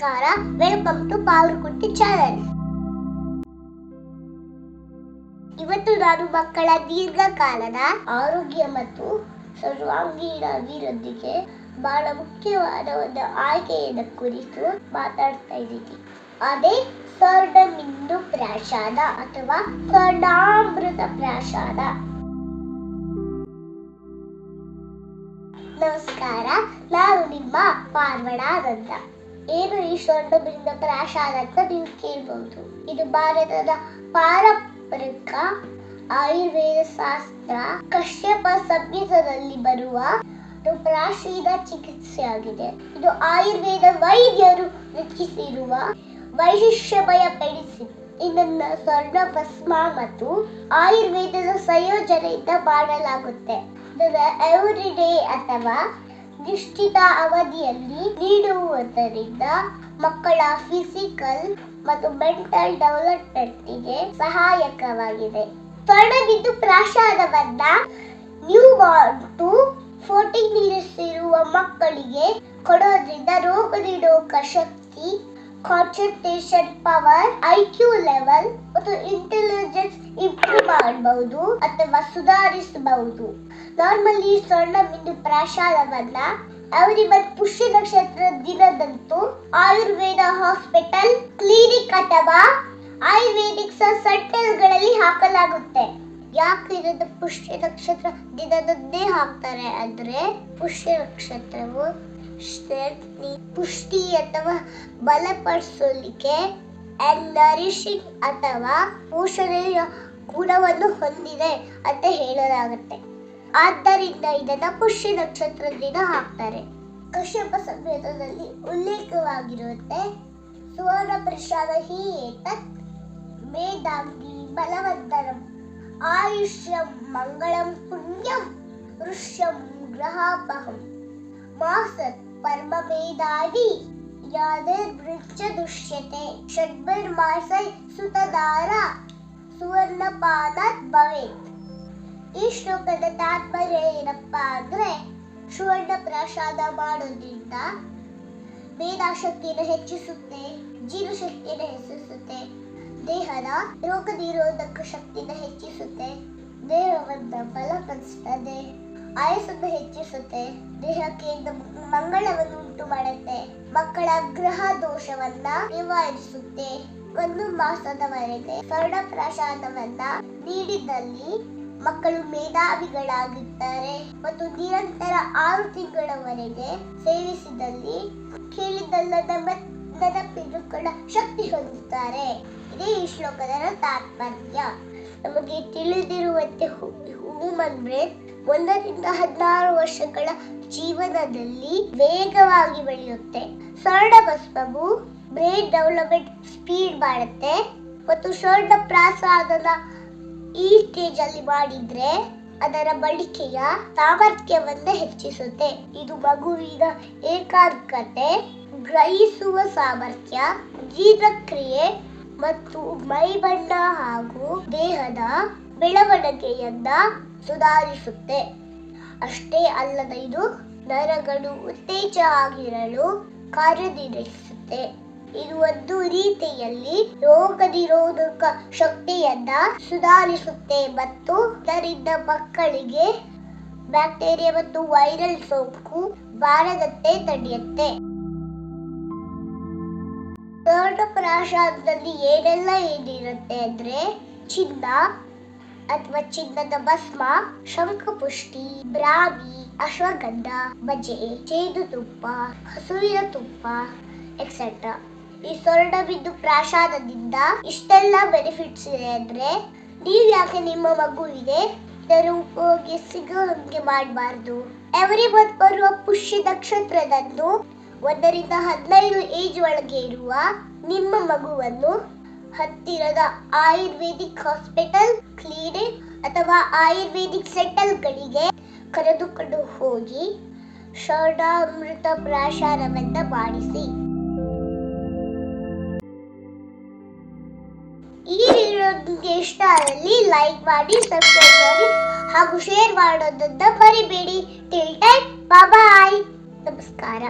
ನಮಸ್ಕಾರ. Welcome to ಪಾವರ್ಕುಟ್ಟಿ channel ಇವತ್ತು ನಾನು ಮಕ್ಕಳ ದೀರ್ಘಕಾಲದ ಆರೋಗ್ಯ ಮತ್ತು ಸರ್ವಾಂಗೀಣ ಅಭಿವೃದ್ಧಿಗೆ ಬಹಳ ಮುಖ್ಯವಾದ ಒಂದು ಆಯ್ಕೆಯನ್ನ ಕುರಿತು ಮಾತಾಡ್ತಾ ಇದ್ದೀನಿ. ಅದೇ ಸ್ವರ್ಣಮಿಂದು ಪ್ರಾಶಾದ ಅಥವಾ ಸ್ವರ್ಣಾಮೃತ ಪ್ರಾಶಾದ ನಮಸ್ಕಾರ. ನಾನು ನಿಮ್ಮ ಪಾರ್ವಣಾನಂದ. ಏನು ಈ ಸ್ವರ್ಣಬಿಂದ ಪ್ರಾಶ ಅಂತ ನೀವು ಕೇಳ್ಬೋದು. ಇದು ಭಾರತದ ಪಾರಂಪರಿಕ ಆಯುರ್ವೇದ ಶಾಸ್ತ್ರ. ಕಶ್ಯಪ ಸಂಹಿತದಲ್ಲಿ ಬರುವ ಪ್ರಾಚೀನ ಚಿಕಿತ್ಸೆಯಾಗಿದೆ. ಇದು ಆಯುರ್ವೇದ ವೈದ್ಯರು ರಚಿಸಿರುವ ವೈಶಿಷ್ಟ್ಯಮಯ ಮೆಡಿಸಿನ್. ಇದನ್ನ ಸ್ವರ್ಣ, ಭಸ್ಮ ಮತ್ತು ಆಯುರ್ವೇದದ ಸಂಯೋಜನೆಯಿಂದ ಮಾಡಲಾಗುತ್ತೆ. ಇದನ್ನ ಎವ್ರಿ ಡೇ ಅಥವಾ ನಿಶ್ಚಿತ ಅವಧಿಯಲ್ಲಿ ನೀಡುವುದರಿಂದ ಮಕ್ಕಳ ಫಿಸಿಕಲ್ ಮತ್ತು ಮೆಂಟಲ್ ಡೆವಲಪ್ಮೆಂಟ್ಗೆ ಸಹಾಯಕವಾಗಿದೆ. ತೊಡಗಿದ್ದು ಪ್ರಾಸಾದವನ್ನ new Born to fourteen years ಇರುವ ಮಕ್ಕಳಿಗೆ ಕೊಡೋದ್ರಿಂದ ರೋಗ ನಿರೋಧಕ ಶಕ್ತಿ ಕಾನ್ಸಂಟ್ರೇಷನ್ ಪವರ್, ಐಕ್ಯೂ ಲೆವೆಲ್ ಮತ್ತು ಇಂಟೆಲಿಜೆನ್ಸ್ ಇಂಪ್ರೂವ್ ಮಾಡಬಹುದು ಅಥವಾ ಸುಧಾರಿಸಬಹುದು ನಾರ್ಮಲಿ ಸಣ್ಣ ಬಿಂದು ಪ್ರಾಶಾದವನ್ನ ಅವರಿ ಮತ್ತು ಪುಷ್ಯ ನಕ್ಷತ್ರ ದಿನದಂತೂ ಆಯುರ್ವೇದ ಹಾಸ್ಪಿಟಲ್, ಕ್ಲಿನಿಕ್ ಅಥವಾ ಆಯುರ್ವೇದಿಕ್ ಸೆಂಟರ್ಗಳಲ್ಲಿ ಹಾಕಲಾಗುತ್ತೆ. ಯಾಕೆ ಇದನ್ನು ಪುಷ್ಯ ನಕ್ಷತ್ರ ದಿನದಂದೇ ಹಾಕ್ತಾರೆ ಅಂದ್ರೆ ಪುಷ್ಯ ನಕ್ಷತ್ರವು strengthening, ಪುಷ್ಟಿ ಅಥವಾ ಬಲಪಡಿಸಲಿಕ್ಕೆ ಆ್ಯಂಡ್ ನರಿಶಿಂಗ್ ಅಥವಾ ಪೋಷಣೆಯ ಗುಣವನ್ನು ಹೊಂದಿದೆ ಅಂತ ಹೇಳಲಾಗುತ್ತೆ. ಆದ್ದರಿಂದ ಇದನ್ನ ಪುಷ್ಯ ನಕ್ಷತ್ರದಿಂದ ಹಾಕ್ತಾರೆ. ಕಶ್ಯಪ ಸಂವೇದದಲ್ಲಿ ಉಲ್ಲೇಖವಾಗಿರುತ್ತೆ ಸುವರ್ಣ ಪ್ರಸಾದ ಏತತ್ ಮೇಧಾಂಗಿ ಬಲವಂತರಂ ಆಯುಷ್ಯ ಮಂಗಳಂ ಪುಣ್ಯಂ ಋಷ್ಯಂ ಗ್ರಹಾಪಹಂ ಮಾಸತ್ ಪರಮವೇದಾದಿ ಯಾದೃಚ್ಚ ದುಷ್ಯತೆ ಷಡ್ಭಿರ್ಮಾಸೈ ಸುತದಾರ ಸುವರ್ಣಪಾನಾತ್ ಭವೇತ್. ಈ ಶ್ಲೋಕದ ತಾತ್ಪರ್ಯ ಏನಪ್ಪ ಅಂದ್ರೆ ಸುವರ್ಣ ಪ್ರಸಾದ ಮಾಡೋದ್ರಿಂದ ಮೇಧಾಶಕ್ತಿಯನ್ನು ಹೆಚ್ಚಿಸುತ್ತೆ, ಜೀವಶಕ್ತಿಯನ್ನು ಹೆಚ್ಚಿಸುತ್ತೆ, ದೇಹದ ರೋಗ ನಿರೋಧಕ ಶಕ್ತಿಯನ್ನು ಹೆಚ್ಚಿಸುತ್ತೆ, ದೇಹವನ್ನು ಬಲಪಡಿಸುತ್ತದೆ. ಆಯಸ್ಸನ್ನು ಹೆಚ್ಚಿಸುತ್ತೆ. ದೇಹಕ್ಕೆ ಮಂಗಳವನ್ನು ಉಂಟು ಮಾಡುತ್ತೆ. ಮಕ್ಕಳ ಗ್ರಹ ದೋಷವನ್ನ ನಿವಾರಿಸುತ್ತೆ. ಒಂದು ಮಾಸದವರೆಗೆ ಸ್ವರ್ಣ ಪ್ರಸಾದವನ್ನ ನೀಡಿದಲ್ಲಿ ಮಕ್ಕಳು ಮೇಧಾವಿಗಳಾಗುತ್ತಾರೆ ಮತ್ತು ನಿರಂತರ ಆರು ತಿಂಗಳವರೆಗೆ ಸೇವಿಸಿದಲ್ಲಿ ಕೇಳಿದಲ್ಲದ ನೆನಪಿಟ್ಟುಕೊಳ್ಳ ಶಕ್ತಿ ಹೊಂದುತ್ತಾರೆ. ಇದೇ ಈ ಶ್ಲೋಕದ ತಾತ್ಪರ್ಯ ನಮಗೆ ತಿಳಿದಿರುವಂತೆ ಹ್ಯೂಮನ್ ಬ್ರೇನ್ ಒಂದರಿಂದ ಹದಿನಾರು ವರ್ಷಗಳ ಜೀವನದಲ್ಲಿ ವೇಗವಾಗಿ ಬೆಳೆಯುತ್ತೆ. ಸ್ವರ್ಣ ಭಸ್ಮವು ಬ್ರೈನ್ ಡೆವಲಪ್ಮೆಂಟ್ ಸ್ಪೀಡ್ ಮಾಡುತ್ತೆ ಮತ್ತು ಸ್ವರ್ಣ ಪ್ರಾಸಾದದ ಈ ಸ್ಟೇಜ್ ಅಲ್ಲಿ ಮಾಡಿದ್ರೆ ಅದರ ಬಳಕೆಯ ಸಾಮರ್ಥ್ಯವನ್ನು ಹೆಚ್ಚಿಸುತ್ತೆ. ಇದು ಮಗುವಿನ ಏಕಾಗ್ರತೆ, ಗ್ರಹಿಸುವ ಸಾಮರ್ಥ್ಯ, ಜೀರ್ಣಕ್ರಿಯೆ ಮತ್ತು ಮೈಬಣ್ಣ ಹಾಗೂ ದೇಹದ ಬೆಳವಣಿಗೆಯನ್ನ ಸುಧಾರಿಸುತ್ತೆ. ಅಷ್ಟೇ ಅಲ್ಲದೆ ಇದು ನರಗಳು ಉತ್ತೇಜ ಆಗಿರಲು ಕಾರ್ಯನಿರ್ವಹಿಸುತ್ತೆ. ಇದು ಒಂದು ರೀತಿಯಲ್ಲಿ ರೋಗ ನಿರೋಧಕ ಶಕ್ತಿಯನ್ನ ಸುಧಾರಿಸುತ್ತೆ ಮತ್ತು ಇದರಿಂದ ಮಕ್ಕಳಿಗೆ ಬ್ಯಾಕ್ಟೀರಿಯಾ ಮತ್ತು ವೈರಲ್ ಸೋಂಕು ಬಾರದಂತೆ ತಡೆಯುತ್ತೆ. ದೊಡ್ಡ ಪ್ರಾಶಾದದಲ್ಲಿ ಏನೆಲ್ಲ ಏನಿರುತ್ತೆ ಅಂದ್ರೆ ಚಿನ್ನ ಅಥವಾ ಚಿನ್ನದ ಭಸ್ಮ, ಶಂಖಪುಷ್ಟಿ ಬ್ರಾಬಿ ಅಶ್ವಗಂಧ ಬಜೆ ತುಪ್ಪ, ಹಸುವಿನ ತುಪ್ಪ ಎಕ್ಸೆಟ್ರಾ ಈ ಸ್ವರ್ಣ ಬಿದ್ದು ಪ್ರಾಶಾದದಿಂದ ಇಷ್ಟೆಲ್ಲ ಬೆನಿಫಿಟ್ಸ್ ಇದೆ ಅಂದ್ರೆ ನೀವ್ ಯಾಕೆ ನಿಮ್ಮ ಮಗುವಿಗೆ ಇದರ ಉಪಯೋಗ ಸಿಗೋ ಹಂಗೆ ಮಾಡಬಾರ್ದು. ಎವರಿ ಮಂತ್ ಬರುವ ಪುಷ್ಯ ನಕ್ಷತ್ರದಂದು ಒಂದರಿಂದ ಹದಿನೈದು ಏಜ್ ಒಳಗೆ ಇರುವ ನಿಮ್ಮ ಮಗುವನ್ನು ಹತ್ತಿರದ ಆಯುರ್ವೇದಿಕ್ ಹಾಸ್ಪಿಟಲ್, ಕ್ಲಿನಿಕ್ ಅಥವಾ ಆಯುರ್ವೇದಿಕ್ ಸೆಂಟರ್ಗಳಿಗೆ ಕರೆದುಕೊಂಡು ಹೋಗಿ ಷಡಾಮೃತ ಪ್ರಾಶಾರವನ್ನ ಮಾಡಿಸಿ. ಈ ವಿಡಿಯೋಗೆ ಇಷ್ಟ ಆದಲ್ಲಿ ಲೈಕ್ ಮಾಡಿ, ಸಬ್ಸ್ಕ್ರೈಬ್ ಮಾಡಿ ಹಾಗೂ ಶೇರ್ ಮಾಡೋದನ್ನ ಮರಿಬೇಡಿ. Till time bye. ನಮಸ್ಕಾರ.